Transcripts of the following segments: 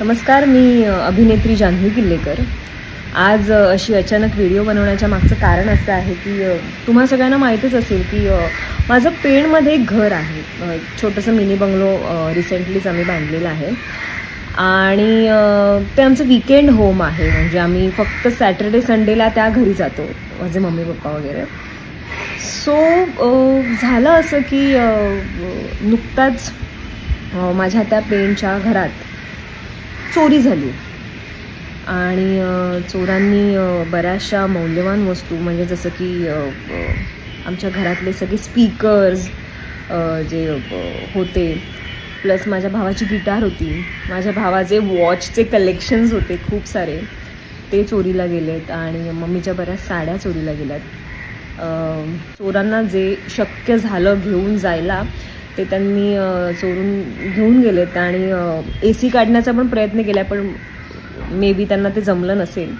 नमस्कार मी अभिनेत्री जान्हवी किल्लेकर. आज अशी अचानक व्हिडिओ बनवण्याच्या मागचं कारण असं आहे की तुम्हा सगळ्यांना माहीतच असेल की माझं पेणमध्ये एक घर आहे. छोटंसं मिनी बंगलो रिसेंटलीच आम्ही बांधलेलं आहे. आणि ते आमचं विकेंड होम आहे. म्हणजे आम्ही फक्त सॅटर्डे संडेला त्या घरी जातो माझे मम्मी पप्पा वगैरे. सो झालं असं की नुकताच माझ्या त्या पेणच्या घरात चोरी झाली. आणि चोरांनी बऱ्याचशा मौल्यवान वस्तू म्हणजे जसं की आमच्या घरातले सगळे स्पीकर्स जे होते. प्लस माझ्या भावाची गिटार होती. माझ्या भावाचे वॉचचे कलेक्शन्स होते खूप सारे. ते चोरीला गेलेत आणि मम्मीच्या बऱ्याच साड्या चोरीला गेल्यात. चोरांना जे शक्य झालं घेऊन जायला ते त्यांनी चोरून घेऊन गेलेत आणि ए सी काढण्याचा पण प्रयत्न केला पण मे बी त्यांना ते जमलं नसेल.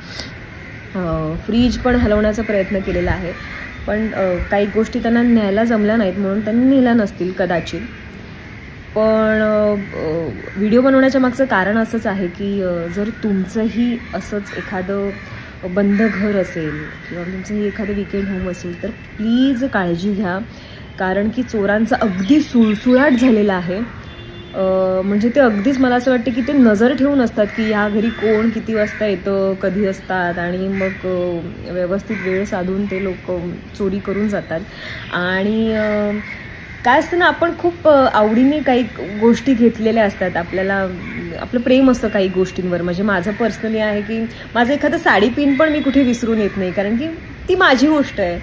फ्रीज पण हलवण्याचा प्रयत्न केलेला आहे. पण काही गोष्टी त्यांना न्यायला जमल्या नाहीत म्हणून त्यांनी नेल्या नसतील कदाचित. पण व्हिडिओ बनवण्याच्या मागचं कारण असंच आहे की जर तुमचंही असंच एखादं बंद घर असेल किंवा तुमचंही एखादं विकेंड होम असेल तर प्लीज काळजी घ्या. कारण की चोरांचा अगदी सुळसुळाट झालेला आहे. म्हणजे ते अगदीच मला असं वाटतं की ते नजर ठेवून असतात की ह्या घरी कोण किती वाजता येतं कधी असतात आणि मग व्यवस्थित वेळ साधून ते लोक चोरी करून जातात. आणि काय असतं ना आपण खूप आवडीने काही गोष्टी घेतलेल्या असतात. आपल्याला आपलं प्रेम असतं काही गोष्टींवर. म्हणजे माझं पर्सनली आहे की माझं एखादं साडी पिन पण मी कुठे विसरून येत नाही. कारण की ती माझी गोष्ट आहे.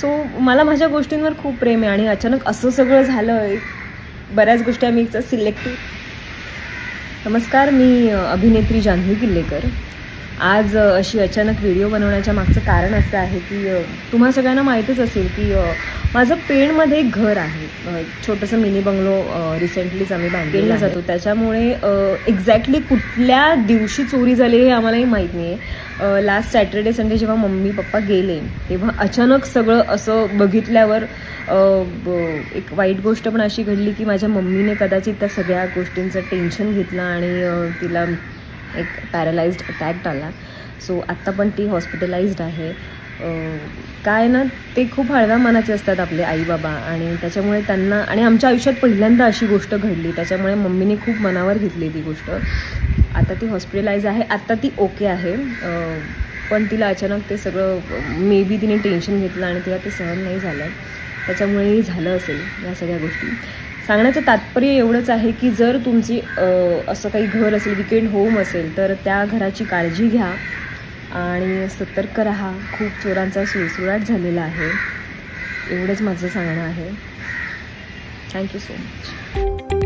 सो मला माझ्या गोष्टींवर खूप प्रेम आहे आणि अचानक असं सगळं झालं बऱ्याच गोष्टी आम्ही सिलेक्टिव्ह नमस्कार मी अभिनेत्री जान्हवी किल्लेकर. आज अशी अचानक व्हिडिओ बनवण्याच्या मागचं कारण असं आहे की तुम्हा सगळ्यांना माहीतच असेल की माझं पेणमध्ये एक घर आहे. छोटंसं मिनी बंगलो रिसेंटलीच आम्ही बांधलेला जातो. त्याच्यामुळे एक्झॅक्टली कुठल्या दिवशी चोरी झाली हे आम्हालाही माहीत नाही आहे लास्ट सॅटर्डे संडे जेव्हा मम्मी पप्पा गेले तेव्हा अचानक सगळं असं बघितल्यावर एक वाईट गोष्ट पण अशी घडली की माझ्या मम्मीने कदाचित त्या सगळ्या गोष्टींचं टेन्शन घेतलं आणि तिला एक पॅरालाइज्ड अटॅक आला. सो आत्ता पण ती हॉस्पिटलाइज्ड आहे. काय ना ते खूप हळव्या मनाचे असतात आपले आई बाबा आणि त्याच्यामुळे त्यांना आणि आमच्या आयुष्यात पहिल्यांदा अशी गोष्ट घडली. त्याच्यामुळे मम्मीने खूप मनावर घेतली ती गोष्ट. आता ती हॉस्पिटलाइज आहे. आत्ता ती ओके आहे. पण तिला अचानक ते सगळं मे बी तिने टेन्शन घेतलं आणि तिला ते सहन नाही झालं. त्याच्यामुळेही झालं असेल या सगळ्या गोष्टी. सांगण्याचं तात्पर्य एवढंच आहे की जर तुमची असं काही घर असेल विकेंड होम असेल तर त्या घराची काळजी घ्या आणि सतर्क राहा. खूप चोरांचा सुळसुळाट झालेला आहे. एवढंच माझं सांगणं आहे. Thank you so much